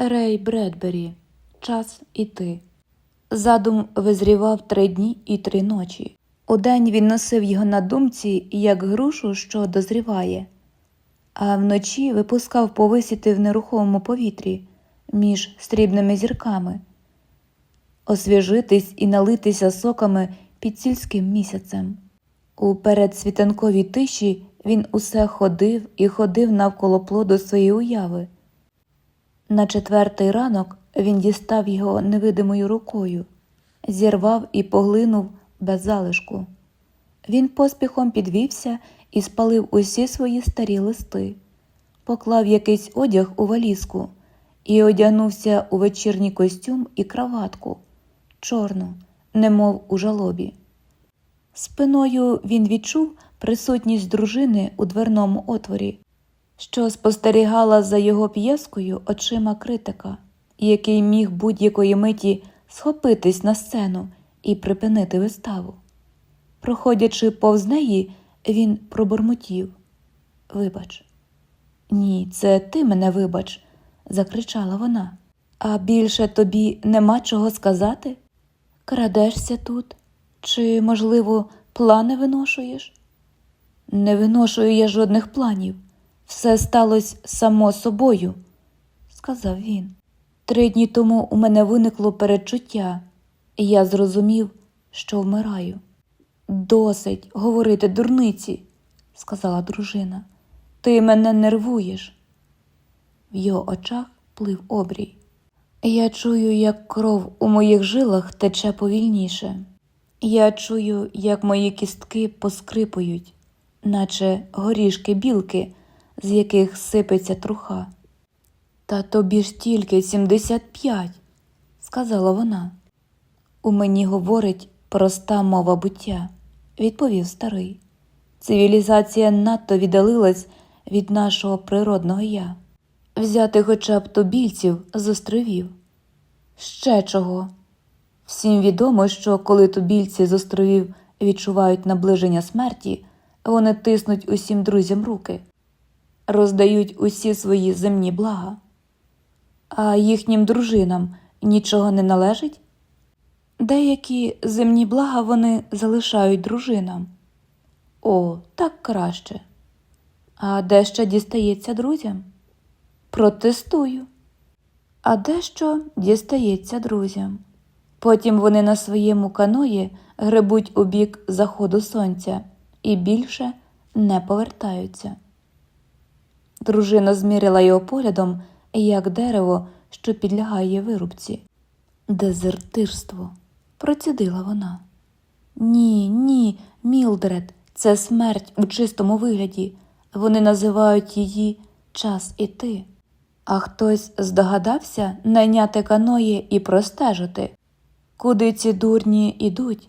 Рей Бредбері. Час іти. Задум визрівав три дні і три ночі. Удень він носив його на думці, як грушу, що дозріває, а вночі випускав повисіти в нерухомому повітрі між срібними зірками, освіжитись і налитися соками під сільським місяцем. У передсвітанковій тиші він усе ходив і ходив навколо плоду своєї уяви. На четвертий ранок він дістав його невидимою рукою, зірвав і поглинув без залишку. Він поспіхом підвівся і спалив усі свої старі листи, поклав якийсь одяг у валізку і одягнувся у вечірній костюм і краватку, чорну, немов у жалобі. Спиною він відчув присутність дружини у дверному отворі, що спостерігала за його п'єскою очима критика, який міг будь-якої миті схопитись на сцену і припинити виставу. Проходячи повз неї, він пробормотів Вибач. Ні, це ти мене вибач, закричала вона. А більше тобі нема чого сказати? Крадешся тут? Чи, можливо, плани виношуєш? Не виношую я жодних планів. Все сталося само собою, сказав він. Три дні тому у мене виникло передчуття, і я зрозумів, що вмираю. Досить говорити дурниці, сказала дружина. Ти мене нервуєш. В його очах плив обрій. Я чую, як кров у моїх жилах тече повільніше. Я чую, як мої кістки поскрипують, наче горішки білки, з яких сипеться труха. Та тобі ж тільки 75, сказала вона. У мені говорить проста мова буття, відповів старий. Цивілізація надто віддалилась від нашого природного я. Взяти хоча б тубільців з островів. Ще чого. Всім відомо, що коли тубільці з островів відчувають наближення смерті, вони тиснуть усім друзям руки, роздають усі свої земні блага. А їхнім дружинам нічого не належить? Деякі земні блага вони залишають дружинам. О, так краще. А дещо дістається друзям? Протестую. А дещо дістається друзям. Потім вони на своєму каної гребуть у бік заходу сонця і більше не повертаються. Дружина зміряла його поглядом, як дерево, що підлягає вирубці. Дезертирство, процідила вона. Ні, ні, Мілдред, це смерть у чистому вигляді. Вони називають її час іти. А хтось здогадався найняти каної і простежити, куди ці дурні ідуть?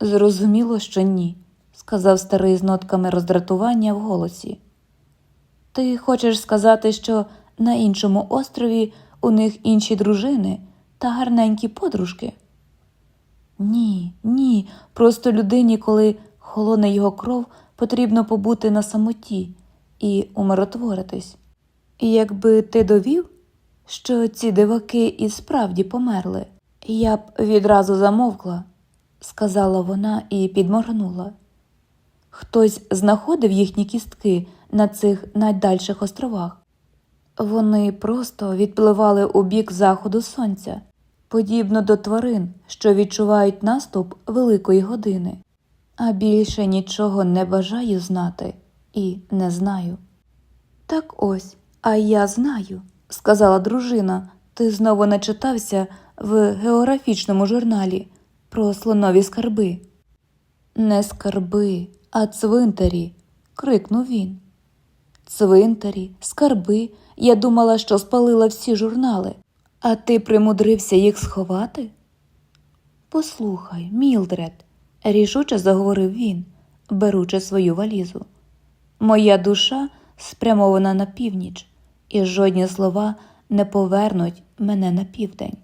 Зрозуміло, що ні, сказав старий з нотками роздратування в голосі. Ти хочеш сказати, що на іншому острові у них інші дружини та гарненькі подружки? Ні, ні, просто людині, коли холоне його кров, потрібно побути на самоті і умиротворитись. І якби ти довів, що ці диваки і справді померли, я б відразу замовкла, сказала вона і підморгнула. Хтось знаходив їхні кістки на цих найдальших островах. Вони просто відпливали у бік заходу сонця, подібно до тварин, що відчувають наступ великої години, а більше нічого не бажаю знати і не знаю. Так ось, а я знаю, сказала дружина. Ти знову начитався в географічному журналі про слонові скарби. Не скарби, а цвинтарі, крикнув він. Цвинтарі, скарби. Я думала, що спалила всі журнали, а ти примудрився їх сховати? Послухай, Мілдред, рішуче заговорив він, беручи свою валізу. Моя душа спрямована на північ, і жодні слова не повернуть мене на південь.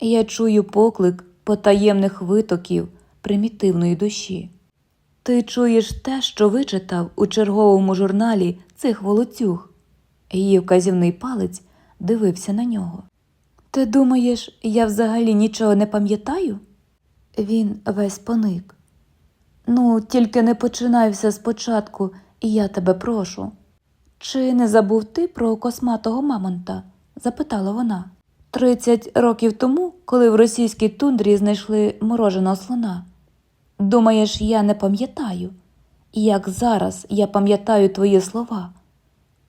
Я чую поклик потаємних витоків примітивної душі. Ти чуєш те, що вичитав у черговому журналі цих волоцюг. Її вказівний палець дивився на нього. Ти думаєш, я взагалі нічого не пам'ятаю? Він весь поник. Ну, тільки не починай все спочатку, і я тебе прошу. Чи не забув ти про косматого мамонта? запитала вона. Тридцять років тому, коли в російській тундрі знайшли мороженого слона. Думаєш, я не пам'ятаю, як зараз я пам'ятаю твої слова.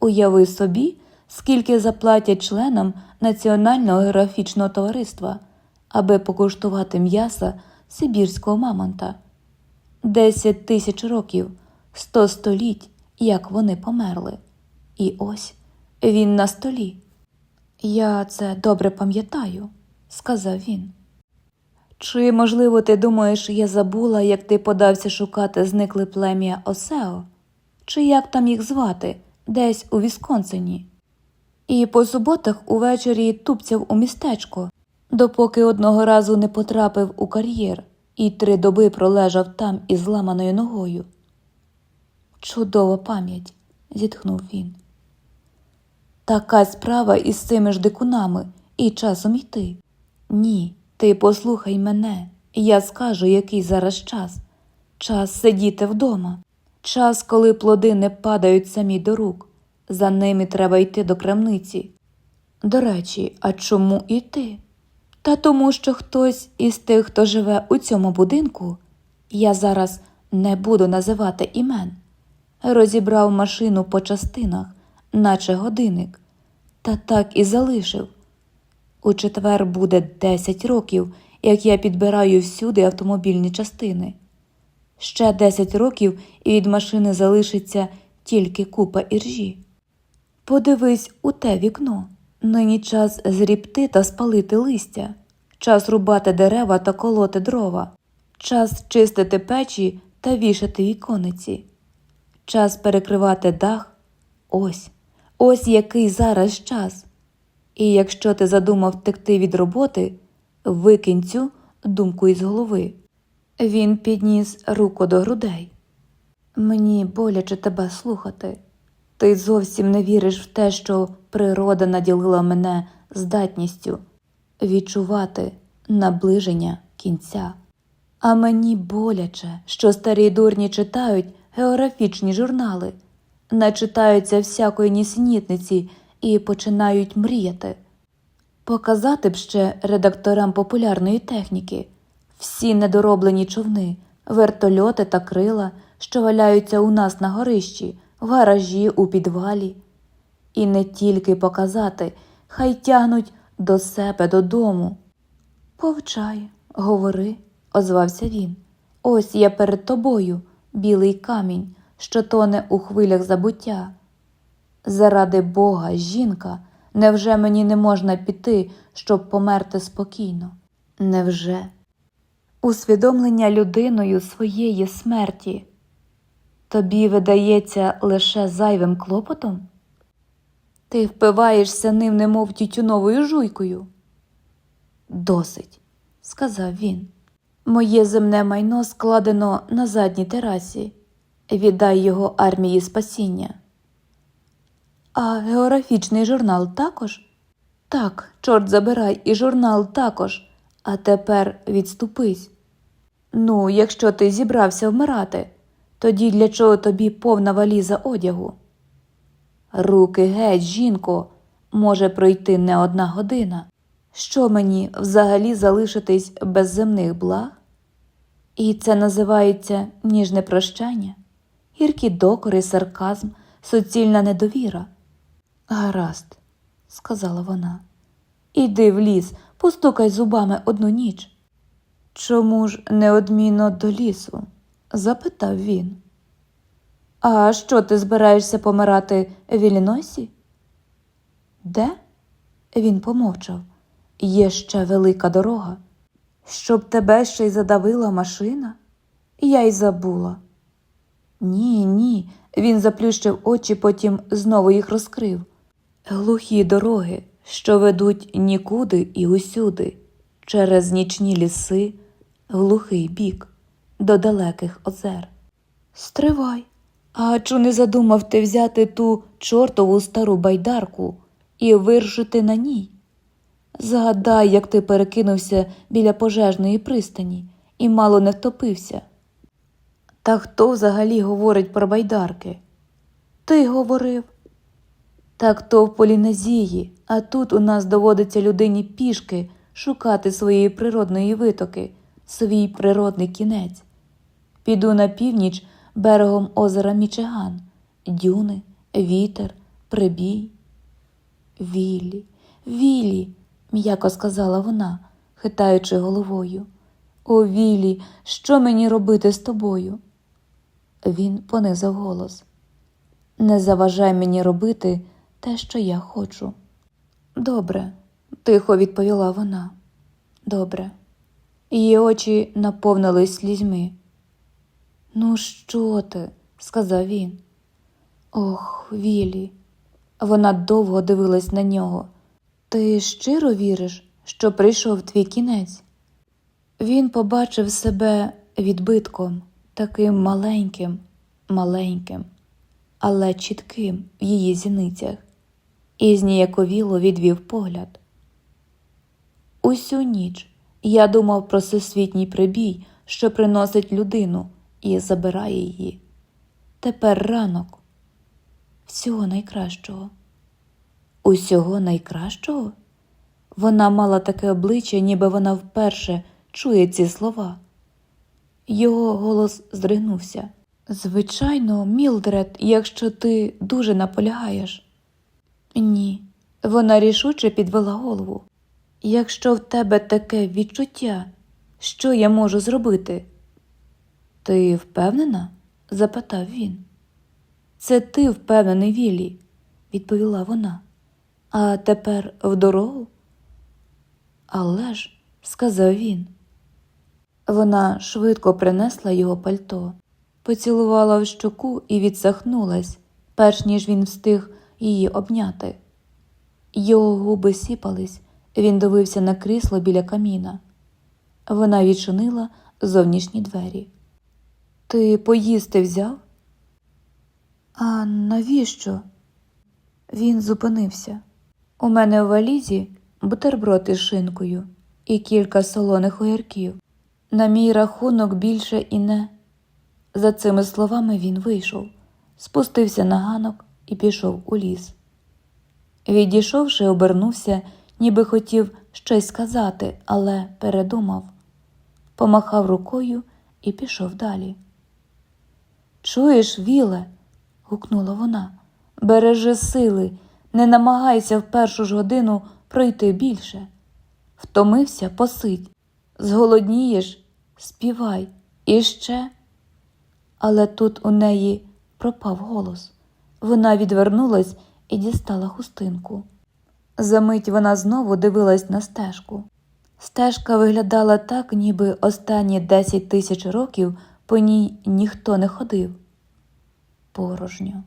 Уяви собі, скільки заплатять членам Національного географічного товариства, аби покуштувати м'яса сибірського мамонта. Десять тисяч років, сто століть, як вони померли. І ось він на столі. Я це добре пам'ятаю, сказав він. Чи, можливо, ти думаєш, я забула, як ти подався шукати зникле плем'я Осео? Чи як там їх звати, десь у Вісконсині? І по суботах увечері тупцяв у містечко, допоки одного разу не потрапив у кар'єр і три доби пролежав там із зламаною ногою. Чудова пам'ять, зітхнув він. Така справа із цими ж дикунами і часом йти. Ні, ти послухай мене, я скажу, який зараз час. Час сидіти вдома, час, коли плоди не падають самі до рук, за ними треба йти до крамниці. До речі, а чому іти? Та тому, що хтось із тих, хто живе у цьому будинку, я зараз не буду називати імен, розібрав машину по частинах, наче годинник, та так і залишив. У четвер буде 10 років, як я підбираю всюди автомобільні частини. Ще 10 років і від машини залишиться тільки купа іржі. Подивись у те вікно. Нині час зрібти та спалити листя, час рубати дерева та колоти дрова, час чистити печі та вішати вікониці, час перекривати дах. Ось, ось який зараз час. І якщо ти задумав втекти від роботи, викинь цю думку із голови. Він підніс руку до грудей. Мені боляче тебе слухати. Ти зовсім не віриш в те, що природа наділила мене здатністю відчувати наближення кінця. А мені боляче, що старі дурні читають географічні журнали, начитаються всякої нісенітниці і починають мріяти. Показати б ще редакторам популярної техніки всі недороблені човни, вертольоти та крила, що валяються у нас на горищі, в гаражі, у підвалі. І не тільки показати, хай тягнуть до себе додому. Повчай, говори, озвався він. Ось я перед тобою, білий камінь, що тоне у хвилях забуття. Заради Бога, жінка, невже мені не можна піти, щоб померти спокійно? Невже? Усвідомлення людиною своєї смерті тобі видається лише зайвим клопотом? Ти впиваєшся ним, немов тютюновою жуйкою. Досить, сказав він. Моє земне майно складено на задній терасі. Віддай його армії спасіння. А географічний журнал також? Так, чорт забирай, і журнал також. А тепер відступись. Ну, якщо ти зібрався вмирати, тоді для чого тобі повна валіза одягу? Руки геть, жінко, може пройти не одна година. Що мені взагалі залишитись без земних благ? І це називається ніжне прощання, гіркі докори, сарказм, суцільна недовіра. Гаразд, сказала вона. Іди в ліс, постукай зубами одну ніч. Чому ж неодмінно до лісу? запитав він. А що ти збираєшся помирати в Іллінойсі? Де? Він помовчав. Є ще велика дорога. Щоб тебе ще й задавила машина? Я й забула. Ні, ні. Він заплющив очі, потім знову їх розкрив. Глухі дороги, що ведуть нікуди і усюди, через нічні ліси, глухий бік, до далеких озер. Стривай. А чи не задумав ти взяти ту чортову стару байдарку, і вирушити на ній. Згадай, як ти перекинувся біля пожежної пристані і мало не втопився. Та хто взагалі говорить про байдарки? Ти говорив. Так то в Полінезії, а тут у нас доводиться людині пішки шукати своєї природної витоки, свій природний кінець. Піду на північ берегом озера Мічиган, дюни, вітер, прибій. Віллі, Віллі, м'яко сказала вона, хитаючи головою. О, Віллі, що мені робити з тобою? Він понизив голос. Не заважай мені робити те, що я хочу. Добре, тихо відповіла вона. Добре. Її очі наповнились слізьми. Ну, що ти? сказав він. Ох, Вілі. Вона довго дивилась на нього. Ти щиро віриш, що прийшов твій кінець? Він побачив себе відбитком, таким маленьким, маленьким, але чітким в її зіницях, і зніяковіло відвів погляд. Усю ніч я думав про всесвітній прибій, що приносить людину і забирає її. Тепер ранок. Всього найкращого. Усього найкращого? Вона мала таке обличчя, ніби вона вперше чує ці слова. Його голос здригнувся. Звичайно, Мілдред, якщо ти дуже наполягаєш. Ні, вона рішуче підвела голову. Якщо в тебе таке відчуття, що я можу зробити? Ти впевнена? запитав він. Це ти впевнений, Віллі, відповіла вона. А тепер в дорогу? Але ж, сказав він. Вона швидко принесла його пальто, поцілувала в щоку і відсахнулась, перш ніж він встиг її обняти. Його губи сіпались, він дивився на крісло біля каміна. Вона відчинила зовнішні двері. Ти поїсти взяв? А навіщо? Він зупинився. У мене в валізі бутерброд із шинкою і кілька солоних огірків. На мій рахунок більше і не. За цими словами він вийшов, спустився на ганок і пішов у ліс. Відійшовши, обернувся, ніби хотів щось сказати, але передумав, помахав рукою і пішов далі. Чуєш, Віле? гукнула вона. Бережи сили, не намагайся в першу ж годину пройти більше. Втомився, посидь, зголоднієш, співай і ще. Але тут у неї пропав голос. Вона відвернулась і дістала хустинку. Замить вона знову дивилась на стежку. Стежка виглядала так, ніби останні десять тисяч років по ній ніхто не ходив. Порожньо,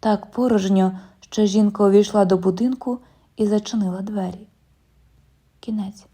так порожньо, що жінка увійшла до будинку і зачинила двері. Кінець.